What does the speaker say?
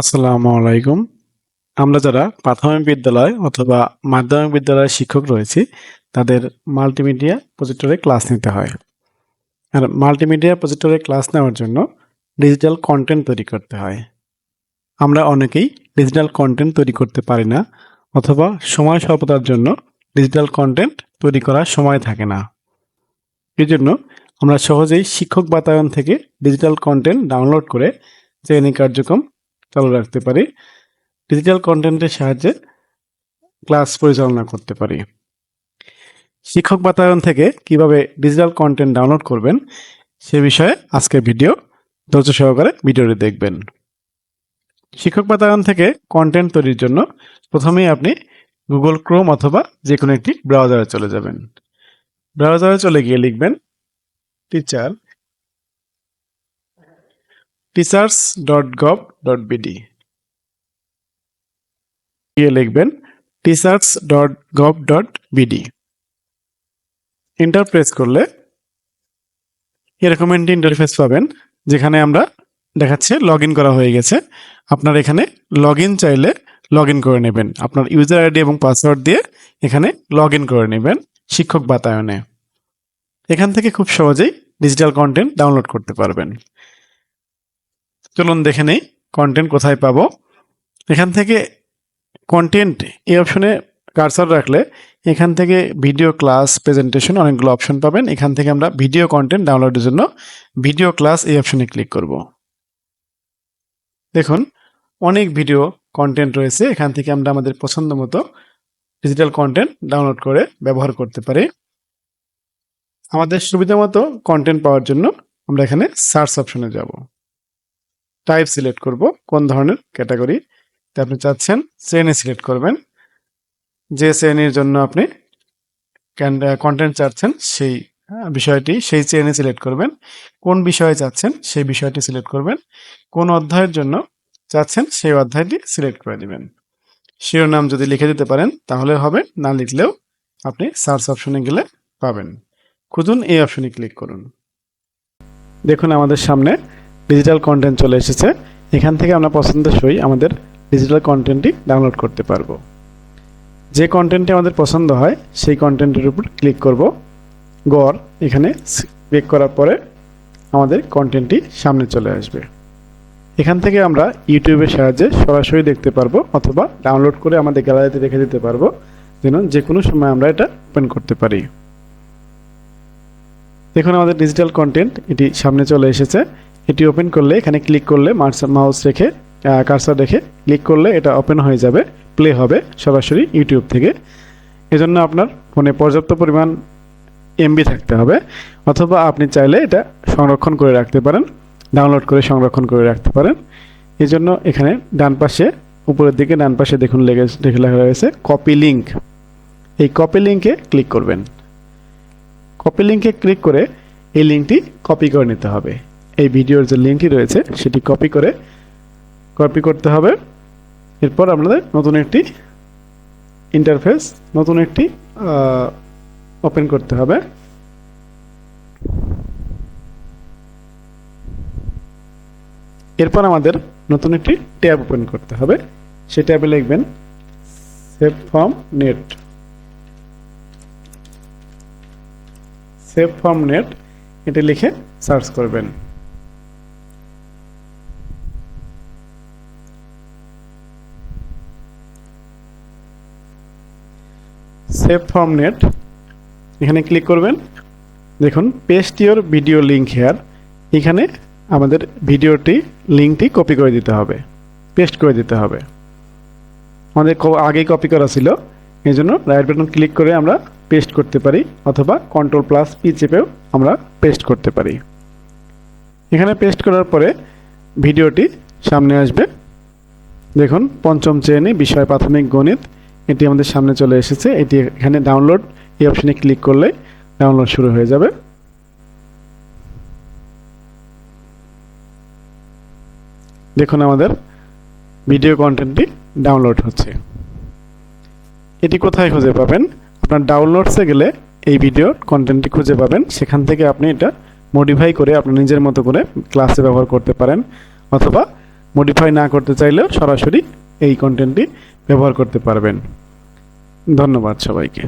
আসসালামু আলাইকুম। আমরা যারা প্রাথমিক বিদ্যালয় অথবা মাধ্যমিক বিদ্যালয়ের শিক্ষক রয়েছি, তাদের মাল্টিমিডিয়া প্রজেক্টরে ক্লাস নিতে হয়। আর মাল্টিমিডিয়া প্রজেক্টরে ক্লাস নেওয়ার জন্য ডিজিটাল কন্টেন্ট তৈরি করতে হয়। আমরা অনেকেই ডিজিটাল কন্টেন্ট তৈরি করতে পারি না, অথবা সময় স্বল্পতার জন্য ডিজিটাল কন্টেন্ট তৈরি করার সময় থাকে না। এই জন্য আমরা সহজেই শিক্ষক বাতায়ন থেকে ডিজিটাল কন্টেন্ট ডাউনলোড করে শ্রেণি কার্যক্রম চালু রাখতে পারি। ডিজিটাল কন্টেন্টের সাহায্যে ক্লাস পরিচালনা করতে পারি। শিক্ষক বাতায়ন থেকে কীভাবে ডিজিটাল কন্টেন্ট ডাউনলোড করবেন, সে বিষয়ে আজকের ভিডিও ধৈর্য সহকারে ভিডিওটি দেখবেন। শিক্ষক বাতায়ন থেকে কন্টেন্ট তৈরির জন্য প্রথমেই আপনি গুগল ক্রোম অথবা যে কোনো একটি ব্রাউজারে চলে যাবেন। ব্রাউজারে চলে গিয়ে লিখবেন teacher teachers dot gov dot BD গিয়ে লিখবেন teachers dot gov dot BD enter press করলে এরকম একটি ইন্টারফেস পাবেন, যেখানে আমরা দেখাচ্ছে লগ করা হয়ে গেছে। আপনার এখানে লগ চাইলে লগ করে নেবেন। আপনার ইউজার আইডি এবং পাসওয়ার্ড দিয়ে এখানে লগ করে নেবেন শিক্ষক বাতায়নে। এখান থেকে খুব সহজেই ডিজিটাল কন্টেন্ট ডাউনলোড করতে পারবেন। চলুন দেখে নেই কন্টেন্ট কোথায় পাবো। এখান থেকে কন্টেন্ট এই অপশনে কারসার রাখলে এখান থেকে ভিডিও ক্লাস প্রেজেন্টেশন অনেকগুলো অপশন পাবেন। এখান থেকে আমরা ভিডিও কন্টেন্ট ডাউনলোডের জন্য ভিডিও ক্লাস এই অপশনে ক্লিক করব। দেখুন, অনেক ভিডিও কন্টেন্ট রয়েছে। এখান থেকে আমরা আমাদের পছন্দ মতো ডিজিটাল কন্টেন্ট ডাউনলোড করে ব্যবহার করতে পারি। আমাদের সুবিধা মতো কন্টেন্ট পাওয়ার জন্য আমরা এখানে সার্চ অপশনে যাব। টাইপ সিলেক্ট করব, কোন ধরনের ক্যাটাগরি তা আপনি চাচ্ছেন শ্রেণি সিলেক্ট করবেন। যে শ্রেণির জন্য আপনি কন্টেন্ট চাচ্ছেন সেই বিষয়টি, সেই শ্রেণি সিলেক্ট করবেন। কোন বিষয়ে চাচ্ছেন সেই বিষয়টি সিলেক্ট করবেন। কোন অধ্যায়ের জন্য চাচ্ছেন সেই অধ্যায়টি সিলেক্ট করে দিবেন। শিরোনাম যদি লিখে দিতে পারেন, তাহলে হবে, না লিখলেও আপনি সার্চ অপশনে গেলে পাবেন। খুঁজুন, এই অপশনে ক্লিক করুন। দেখুন আমাদের সামনে ডিজিটাল কন্টেন্ট চলে এসেছে। এখান থেকে আমরা পছন্দসই আমাদের ডিজিটাল কন্টেন্টটি ডাউনলোড করতে পারব। যে কন্টেন্টটি আমাদের পছন্দ হয়, সেই কন্টেন্টের উপর ক্লিক করব। গড় এখানে ক্লিক করার পরে আমাদের কন্টেন্টটি সামনে চলে আসবে। এখান থেকে আমরা ইউটিউবের সাহায্যে সরাসরি দেখতে পারব অথবা ডাউনলোড করে আমাদের গ্যালারিতে রেখে দিতে পারব। যেন যে কোনো সময় আমরা এটা ওপেন করতে পারি। দেখুন আমাদের ডিজিটাল কন্টেন্ট এটি সামনে চলে এসেছে। এটি ওপেন করলে, এখানে ক্লিক করলে মাউস রেখে কারসার রেখে ক্লিক করলে এটা ওপেন হয়ে যাবে প্লে হবে সরাসরি ইউটিউব থেকে। এজন্য আপনার ফোনে পর্যাপ্ত পরিমাণ এমবি থাকতে হবে, অথবা আপনি চাইলে এটা সংরক্ষণ করে রাখতে পারেন ডাউনলোড করে সংরক্ষণ করে রাখতে পারেন। এই জন্য এখানে ডান পাশে, উপরের দিকে ডান পাশে দেখুন লেগে, দেখে লেখা রয়েছে কপি লিঙ্ক এই কপি লিঙ্কে ক্লিক করবেন। কপি লিঙ্কে ক্লিক করে এই লিঙ্কটি কপি করে নিতে হবে। এই ভিডিওর যে লিঙ্কটি রয়েছে, সেটি কপি করে কপি করতে হবে। এরপর আপনাদের নতুন একটি ইন্টারফেস নতুন একটি ওপেন করতে হবে। এরপর আমাদের নতুন একটি ট্যাব ওপেন করতে হবে। সেই ট্যাবে লিখবেন save form net save form net এটা লিখে সার্চ করবেন। সেভ ফর্ম নেট এখানে ক্লিক করবেন। দেখুন paste your video link here এখানে আমাদের ভিডিওটি লিঙ্কটি কপি করে দিতে হবে। পেস্ট করে দিতে হবে। আমাদের আগেই কপি করা ছিল এই জন্য রাইট বাটন ক্লিক করে আমরা পেস্ট করতে পারি, অথবা কন্ট্রোল প্লাস পি চেপেও আমরা পেস্ট করতে পারি। এখানে পেস্ট করার পরে ভিডিওটি সামনে আসবে। দেখুন, পঞ্চম শ্রেণি, বিষয় প্রাথমিক গণিত। এটি আমাদের সামনে চলে এসেছে। এটি এখানে ডাউনলোড এই অপশনে ক্লিক করলে ডাউনলোড শুরু হয়ে যাবে। দেখুন আমাদের ভিডিও কন্টেন্টটি ডাউনলোড হচ্ছে। এটি কোথায় খুঁজে পাবেন? আপনার ডাউনলোডসে গেলে এই ভিডিও কন্টেন্টটি খুঁজে পাবেন। সেখান থেকে আপনি এটা মডিফাই করে আপনার নিজের মতো করে ক্লাসে ব্যবহার করতে পারেন। অথবা মডিফাই না করতে চাইলেও সরাসরি এই কন্টেন্টটি ব্যবহার করতে পারবেন। ধন্যবাদ সবাইকে।